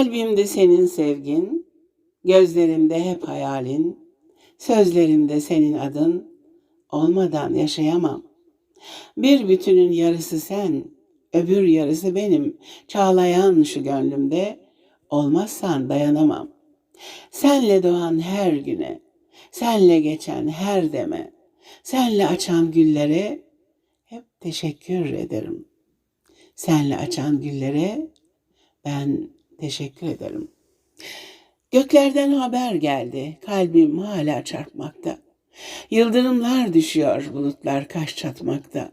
Kalbimde senin sevgin, gözlerimde hep hayalin, sözlerimde senin adın, olmadan yaşayamam. Bir bütünün yarısı sen, öbür yarısı benim, çağlayan şu gönlümde, olmazsan dayanamam. Senle doğan her güne, senle geçen her deme, senle açan güllere hep teşekkür ederim. Senle açan güllere ben teşekkür ederim. Göklerden haber geldi. Kalbim hala çarpmakta. Yıldırımlar düşüyor, bulutlar kaş çatmakta.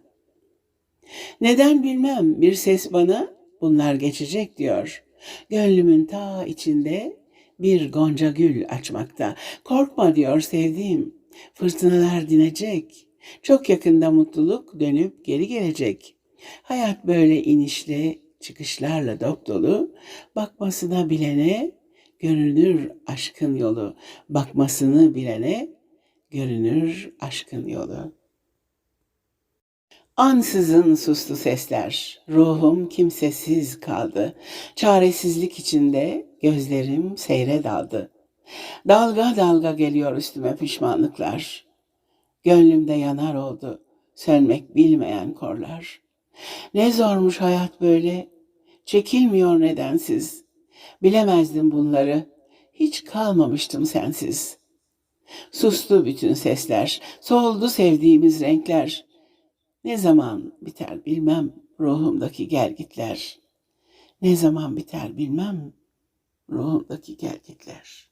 Neden bilmem bir ses bana bunlar geçecek diyor. Gönlümün ta içinde bir gonca gül açmakta. Korkma diyor sevdiğim. Fırtınalar dinecek. Çok yakında mutluluk dönüp geri gelecek. Hayat böyle inişli çıkışlarla dop dolu. Bakmasına bilene görünür aşkın yolu. Bakmasını bilene görünür aşkın yolu. Ansızın sustu sesler. Ruhum kimsesiz kaldı. Çaresizlik içinde gözlerim seyre daldı. Dalga dalga geliyor üstüme pişmanlıklar. Gönlümde yanar oldu sönmek bilmeyen korlar. Ne zormuş hayat böyle. Çekilmiyor nedensiz. Bilemezdim bunları. Hiç kalmamıştım sensiz. Sustu bütün sesler. Soldu sevdiğimiz renkler. Ne zaman biter bilmem ruhumdaki gelgitler. Ne zaman biter bilmem ruhumdaki gelgitler.